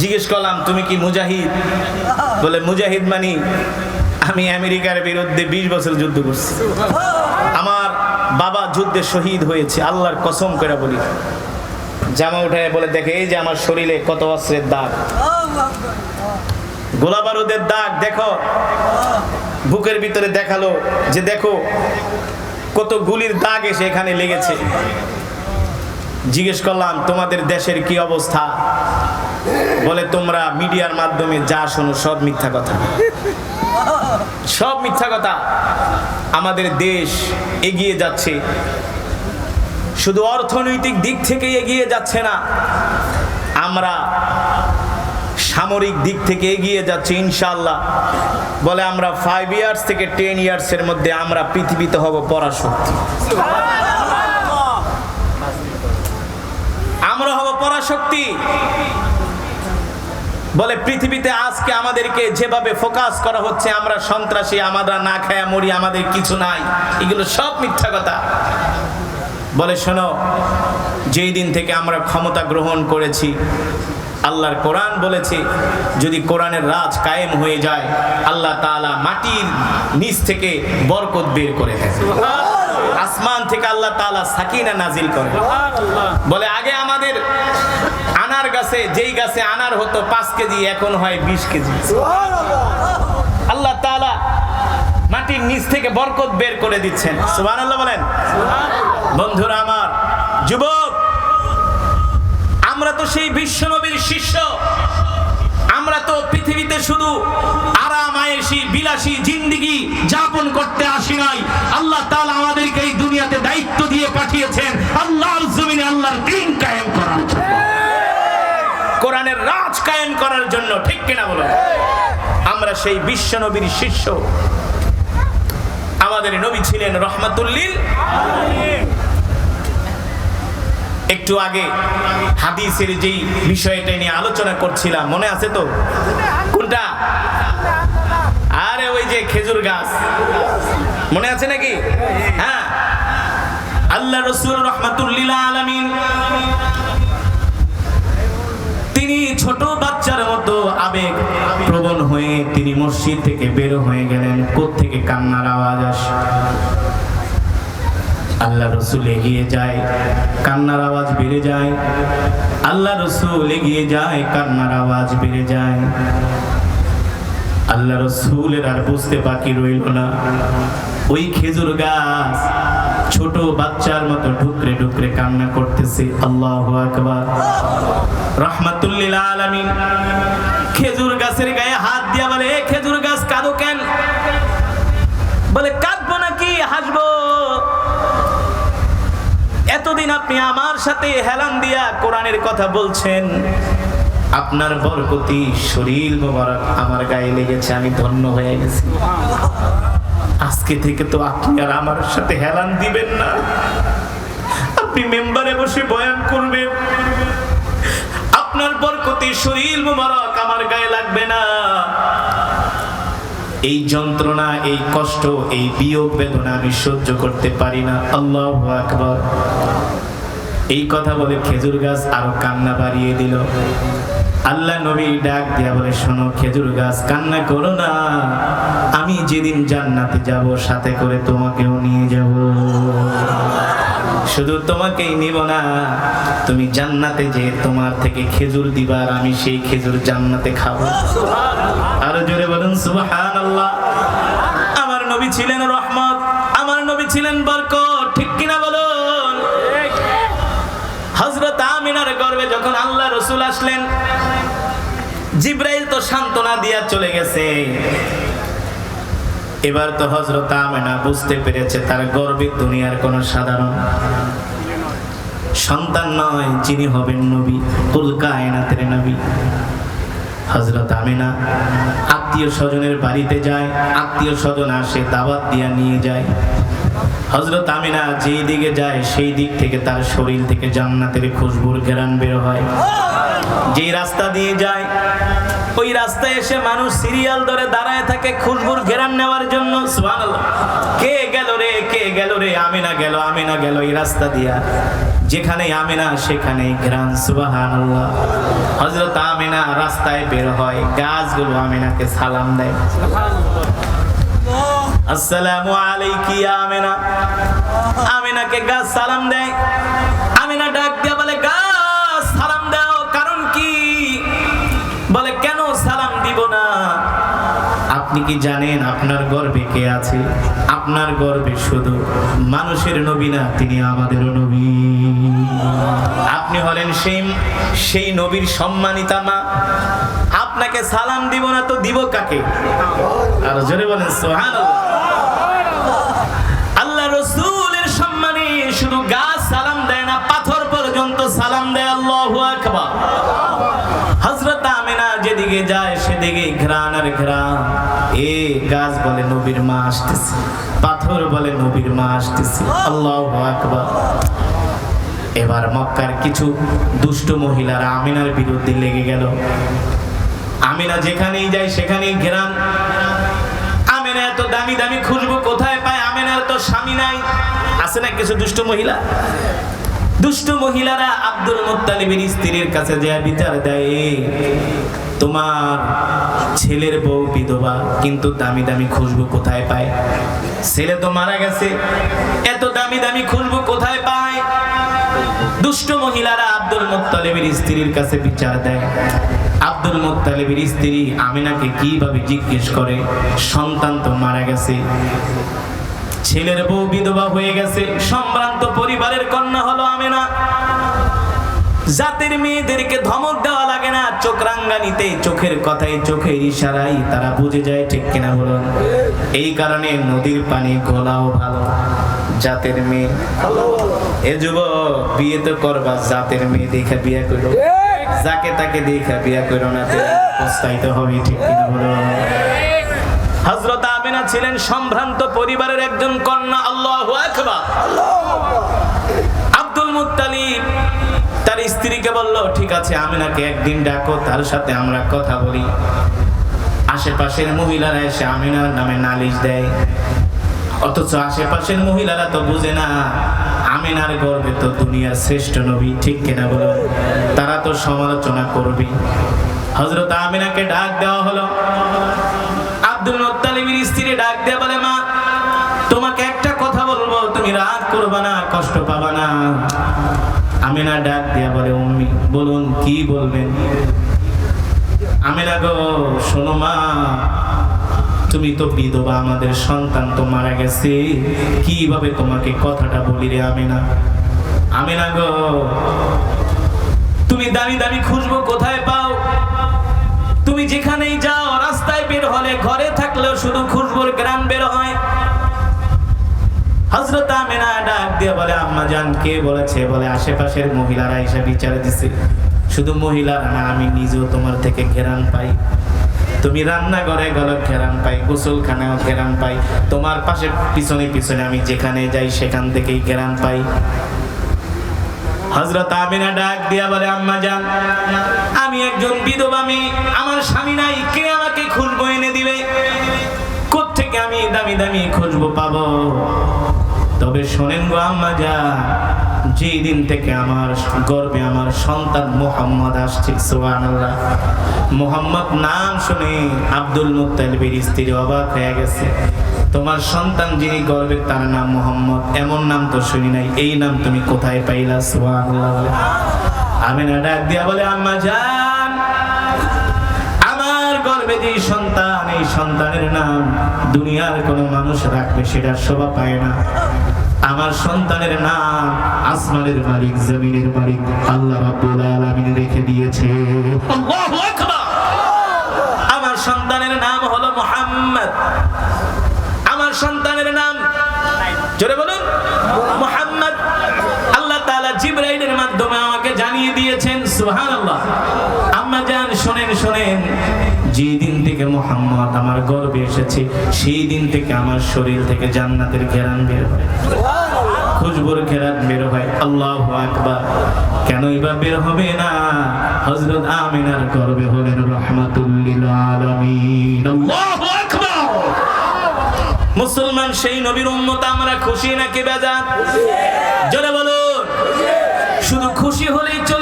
জিজ্ঞেস করলাম, তুমি কি মুজাহিদ? বলে, মুজাহিদ মানি, আমি আমেরিকার বিরুদ্ধে বিশ বছর যুদ্ধ করছি। আমার বাবা যুদ্ধে শহীদ হয়েছে, আল্লাহর কসম করে বলি। জামা উঠে বলে, দেখে, এই যে আমার শরীরে কত অস্ত্রের দাগ। গোলা বারুদের দাগ, দেখো। বুকের ভিতরে দেখাল যে, দেখো, কত গুলির দাগ এসে এখানে লেগেছে। জিজ্ঞেস করলাম, তোমাদের দেশের কি অবস্থা? বলে, তোমরা মিডিয়ার মাধ্যমে যা শোনো, সব মিথ্যা কথা। সব মিথ্যা কথা। আমাদের দেশ এগিয়ে যাচ্ছে। শুধু অর্থনৈতিক দিক থেকে এগিয়ে যাচ্ছে না, আমরা সামরিক দিক থেকে এগিয়ে যাচ্ছি ইনশাল্লাহ বলে, আমরা ফাইভ ইয়ার্স থেকে টেন ইয়ার্সের মধ্যে আমরা পৃথিবীতে হব পরাশক্তি। আমরা হব পরাশক্তি। বলে পৃথিবীতে আজকে আমাদেরকে যেভাবে ফোকাস করা হচ্ছে আমরা সন্ত্রাসী আমরা না খায়া মরি আমাদের কিছু নাই। এগুলো সব মিথ্যা কথা। বলে শোনো যেই দিন থেকে আমরা ক্ষমতা গ্রহণ করেছি আল্লাহর কোরআন বলেছে যদি কোরআনের রাজ কায়েম হয়ে যায় আল্লাহ তাআলা মাটির নিচ থেকে বরকত বের করে দেয় আসমান থেকে আল্লাহ তাআলা সাকিনা নাজিল করে বলে আগে আমাদের আনার গাছে, যেই গাছে আনার হতো পাঁচ কেজি, এখন হয় বিশ কেজি। আল্লাহ তাআলা মাটির নিচ থেকে বরকত বের করে দিচ্ছেন। সুবহানাল্লাহ বলেন। বন্ধুরা আমার, যুবক, আমরা তো সেই বিশ্বনবীর শিষ্য। আমরা তো পৃথিবীতে শুধু আরাম আয়েসি বিলাসী জিন্দিগি যাপন করতে আসি নাই। আল্লাহ তালা আমাদেরকে এই দুনিয়াতে দায়িত্ব দিয়ে পাঠিয়েছেন। আল্লাহর জমিনে আল্লাহর দিন কায়েম। সেই বিশ্বনবীর শিষ্য। আমাদের নবী ছিলেন রহমাতুল্লিল। একটু আগে হাদিসের যেই বিষয়টা নিয়ে আলোচনা করছিলাম, মনে আছে তো? কোনটা? আরে ওই যে খেজুর গাছ। মনে আছে নাকি? হ্যাঁ। আল্লাহ রসুল রহমাতুল্লিল আলমিন তিনি ছোট বাচ্চার মতো আবেগ প্রবণ হয়ে তিনি মসজিদ থেকে বের হয়ে গেলেন। থেকে কান্নার আওয়াজ আসে? আল্লাহ রসুল এগিয়ে যায়, কান্নার আওয়াজ বেড়ে যায়। আল্লাহ রসুল এগিয়ে যায়, কান্নার আওয়াজ বেড়ে যায়। আল্লাহ রসুলের আর বুঝতে বাকি রইল না। ওই খেজুর গাছ ছোট বাচ্চার মতো ঢুকরে ঢুকরে কান্না করতেছে। আল্লাহ আকবার। রহমাতুল্লিল আলামিন। খেজুর গাছের গায়ে হাত দিয়া বলে, "এ খেজুর গাছ কাঁদো কেন? বলে, কাঁদবো নাকি? হাসবো। এতদিন আপনি আমার সাথে হেলান দিয়া কোরআনের কথা বলছেন। আপনার বরকতি শরীর মোবারক আমার গায়ে লেগেছে, আমি ধন্য হয়ে গেছি। আজকে থেকে তো আপনি আর আমার সাথে হেলান দিবেন না। আপনি মেম্বারে বসে বয়ান করবেন। আপনার বরকতি শরীর মোবারক আমার গায়ে লাগবে না। এই যন্ত্রণা, এই কষ্ট, এই বিয়োগ বেদনা আমি সহ্য করতে পারি না। আল্লাহ আকবর। এই কথা বলে খেজুর গাছ আরও কান্না বাড়িয়ে দিল। আল্লাহ নবী ডাক দিয়া বলে, শোনো খেজুর গাছ, কান্না করো না। আমি যেদিন জান্নাতে যাব, সাথে করে তোমাকেও নিয়ে যাব। শুধু তোমাকেই নিব না, তুমি জান্নাতে যে তোমার থেকে খেজুর দিবার আমি সেই খেজুর জান্নাতে খাব। আরও জোরে বলুন সুবহান আল্লাহ আমার নবী ছিলেন রহমত, আমার নবী ছিলেন বরকত। ঠিক বলুন? হজরত আমিনার গর্বে যখন আল্লাহ রসুল আসলেন জিব্রাইল তো সান্ত্বনা দিয়া চলে গেছে। এবার তো হজরত আমেনা বুঝতে পেরেছে তার গর্বের দুনিয়ার কোন সাধারণ সন্তান নয়, যিনি হবেন নবী, কুল কায়নাতের নবী। হজরত আমেনা আত্মীয় স্বজনের বাড়িতে যায়, আত্মীয় স্বজন আসে দাওয়াত দিয়া নিয়ে যায়। হজরত আমিনা যেই দিকে যায়, সেই দিক থেকে তার শরীর থেকে জান্নাতের খুশবুর ঘেরান বের হয়। যেই রাস্তা দিয়ে যায়, ওই রাস্তায় এসে মানুষ সিরিয়াল ধরে দাঁড়ায় থাকে খুশবুর ঘেরান নেওয়ার জন্য। কে গেল রে, কে গেল রে? আমিনা গেল আমিনা গেল এই রাস্তা দিয়া। যেখানে আমিনা সেখানে ঘেরান। সুবহানাল্লাহ। হজরত আমিনা রাস্তায় বের হয়, গাছগুলো আমিনাকে সালাম দেয়। আসসালামু আলাইকি, আমিনা। আমিনাকে গাছ সালাম দেয়। আমিনা ডাক দিয়া বলে গাছ সালাম দাও, কারণ কি? বলে, কেন সালাম দিব না? আপনি কি জানেন আপনার গর্বে কে আছে? আপনার গর্বে শুধু মানুষের নবী না, তিনি আমাদেরও নবী। আপনি হলেন সেই সেই নবীর সম্মানিতা মা। আপনাকে সালাম দিব না, তো দিব কাকে? আর জোরে বলেন সোহান নবীর মা আসতেছে। পাথর বলে নবীর মা আসতেছে। আল্লাহু আকবার। এবার মক্কার কিছু দুষ্ট মহিলারা আমিনার বিরুদ্ধে লেগে গেল। আমিনা যেখানেই যায় সেখানেই ঘেরান। আমিনা এত দামি দামি খুশবু কোথায় পায়? আমিনার তো স্বামী নাই। আছে না কিছু দুষ্ট মহিলা? দুষ্ট মহিলারা আব্দুল মুত্তালিবের স্ত্রীর কাছে যায় বিচার দেয়। "এই, তোমার ছেলের বউ বিধবা কিন্তু দামি দামি খুশবু কোথায় পায়? ছেলে তো মারা গেছে, এত দামি দামি খুশবু কোথায় পায়? দুষ্ট মহিলারা আব্দুল মুত্তালিবের স্ত্রীর কাছে বিচার দেয়। আব্দুল মুত্তালিবের স্ত্রী আমিনাকে কীভাবে জিজ্ঞেস করে? সন্তান তো মারা গেছে, ছেলের বউ বিধবা হয়ে গেছে, সম্ভ্রান্ত পরিবারের কন্যা হলো আমিনা। জাতের মেয়েদেরকে ধমক দেওয়া লাগে না। চোখ রাঙ্গানিতে, চোখের কথায় চোখের ইশারাই তারা বুঝে যায় ঠিক কিনা বলুন এই কারণে নদীর পানি গোলাও ভালো, জাতের মেয়ে। এ যুবক, বিয়ে তো করবা, জাতের মেয়ে দেখে বিয়ে করো। যাকে তাকে দেখে বিয়ে করো না তো পস্তাইতে হবে ঠিক কিনা বলুন হযরত আমিনা ছিলেন সম্ভ্রান্ত পরিবারের একজন কন্যা, আল্লাহু আকবার। বলল, ঠিক আছে আমিনাকে একদিন ডাকো, তার সাথে আমরা কথা বলি। আশেপাশের মহিলারা এসে আমিনার নামে নালিশ দেয়। অথচ আশেপাশের মহিলারা তো বুঝে না, আমিনার গর্বে তো দুনিয়ার শ্রেষ্ঠ নবী, ঠিক কিনা বলো? তারা তো সমালোচনা করবে। হজরত আমিনাকে ডাক দেওয়া হলো। পাবা না। আমিনা ডাক দিয়া বলে, উম্মি, বলুন কি বলবেন? আমিনা গো, শোনো মা, তুমি তো বিধবা, আমাদের সন্তান তো মারা গেছে। কীভাবে তোমাকে কথাটা বলি রে আমিনা? আমিনা গো, তুমি দামি দামি খুঁজবো কোথায় পাও? তুমি যেখানেই যাও, রাস্তায় বের হলে ঘরে থাকলেও শুধু খুশবুর গ্রাম বের হয়। হজরত আমিনা ডাক দিয়ে বলে, আম্মা জান, কে বলেছে? বলে, আশেপাশের মহিলারা এসে বিচার দিছে। শুধু মহিলারা না, আমি নিজেও তোমার থেকে ঘেরান পাই। তুমি রান্না করে ঘেরান পাই গোসলখানাও ঘেরান পাই। তোমার পাশে, পিছনে পিছনে আমি যেখানে যাই, সেখান থেকেই ঘেরান পাই। হজরত আমিনা ডাক দিয়া বলে, আম্মা জান, আমি একজন বিধবা মেয়ে। আমার স্বামী নাই, কে আমাকে খুঁজবো এনে দিবে? কোত্থেকে আমি দামি দামি খুঁজবো পাবো। তবে শোনেন গো আম্মা জান যেই দিন থেকে আমার গর্বে আমার সন্তান মোহাম্মদ আসছে, সুবহানাল্লাহ। মোহাম্মদ নাম শুনে আব্দুল মুত্তালিবের স্ত্রী অবাক হয়ে গেছে। তোমার সন্তান যিনি গর্বে, তার নাম মোহাম্মদ, এমন নাম তো শুনি নাই, এই নাম তুমি কোথায় পাইলা, সুবহানাল্লাহ বলে। আমিনা ডাক দিয়া বলে, আম্মা জান আমার যে সন্তান, এই সন্তানের নাম দুনিয়ার কোনো মানুষ রাখবে সেটা শোভা পায় না। আমার সন্তানের নাম আসমানের মালিক, জমিনের মালিক আল্লাহ রাব্বুল আলামিন রেখে দিয়েছে। আল্লাহু আকবার! আমার সন্তানের নাম হলো মুহাম্মদ। আমার সন্তানের নাম, জোরে বলুন, মুহাম্মদ। আল্লাহ তাআলা জিবরাইলের মাধ্যমে আমাকে জানিয়ে দিয়েছেন, সুবহানাল্লাহ। আম্মা জান, শোনেন শোনেন। যে দিন থেকে মোহাম্মদ আমার গর্বে এসেছে, সেই দিন থেকে আমার শরীর থেকে জান্নাতের ঘেরান বের হয়। খুশবুর খেরাত বের হয়। আল্লাহ আকবার। কেনই বা বের হবে না? হযরত আমিনার গর্ভে হলেন রহমাতুল্লিল আলামিন। মুসলমান সেই নবীর উম্মত, আমরা খুশি নাকি বেজান জোরে বলুন। শুধু খুশি হলেই চলবে না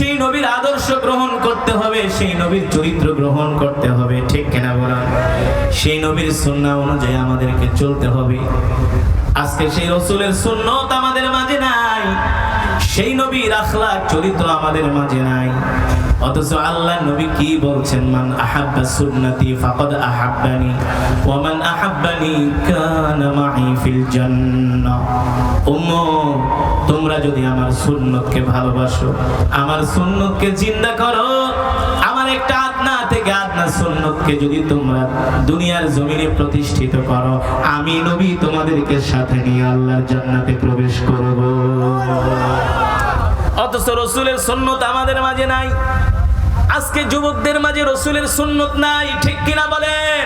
সেই নবীর আদর্শ গ্রহণ করতে হবে, সেই নবীর চরিত্র গ্রহণ করতে হবে, ঠিক কেনা বলেন? সেই নবীর সুন্নাহ অনুযায়ী আমাদেরকে চলতে হবে। আজকে সেই রসুলের সুন্নত আমাদের মাঝে নাই, সেই নবীর আখলাক চরিত্র আমাদের মাঝে নাই। অথচ আল্লাহ নবী কি বলছেন? মান আহাব্বা সুন্নতি ফাকাদ আহাব্বানি, ওয়া মান আহাব্বানি কানা মাই ফিল জান্নাহ। উম্মত তোমরা যদি আমার সুন্নতকে ভালোবাসো, আমার সুন্নতকে জিন্দা করো, আমার একটা আদনা থেকে আদনা সুন্নতকে যদি তোমরা দুনিয়ার জমিনে প্রতিষ্ঠিত করো, আমি নবী তোমাদেরকে সাথে নিয়ে আল্লাহর জান্নাতে প্রবেশ করব। অথচ রসুলের সুন্নত আমাদের মাঝে নাই। আজকে যুবকদের মাঝে রসুলের সুন্নত নাই, ঠিক কিনা বলেন?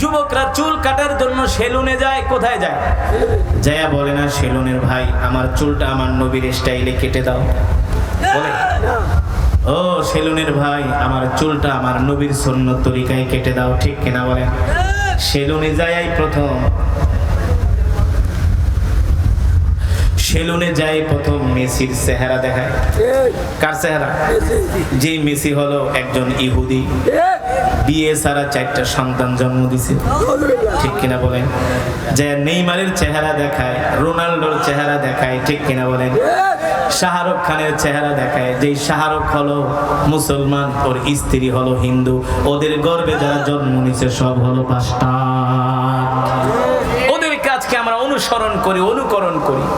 যুবকরা চুল কাটার জন্য সেলুনে যায়, কোথায় যায়? যায়া বলে, না, সেলুনের ভাই, আমার চুলটা আমার নবীর স্টাইলে কেটে দাও। বলে, ও, সেলুনের ভাই, আমার চুলটা আমার নবীর সুন্নত তরিকায় কেটে দাও, ঠিক কিনা বলেন? সেলুনে যাই প্রথম। সেলুনে যাই প্রথম মেসির চেহারা দেখায়। কার চেহারা? যে মেসি হলো একজন ইহুদি। বিয়ে সারা চারটা সন্তান জন্ম দিছে। ঠিক কিনা বলেন? যে নেইমারের চেহারা দেখায়, রোনাল্ডোর চেহারা দেখায়, ঠিক কিনা বলেন? শাহরুখ খানের চেহারা দেখায় যে শাহরুখ হলো মুসলমান, ওর স্ত্রী হলো হিন্দু, ওদের গর্বে যারা জন্ম নিছে সব হলো পাঁচটা। ওদের কাজকে আমরা অনুসরণ করি, অনুকরণ করি।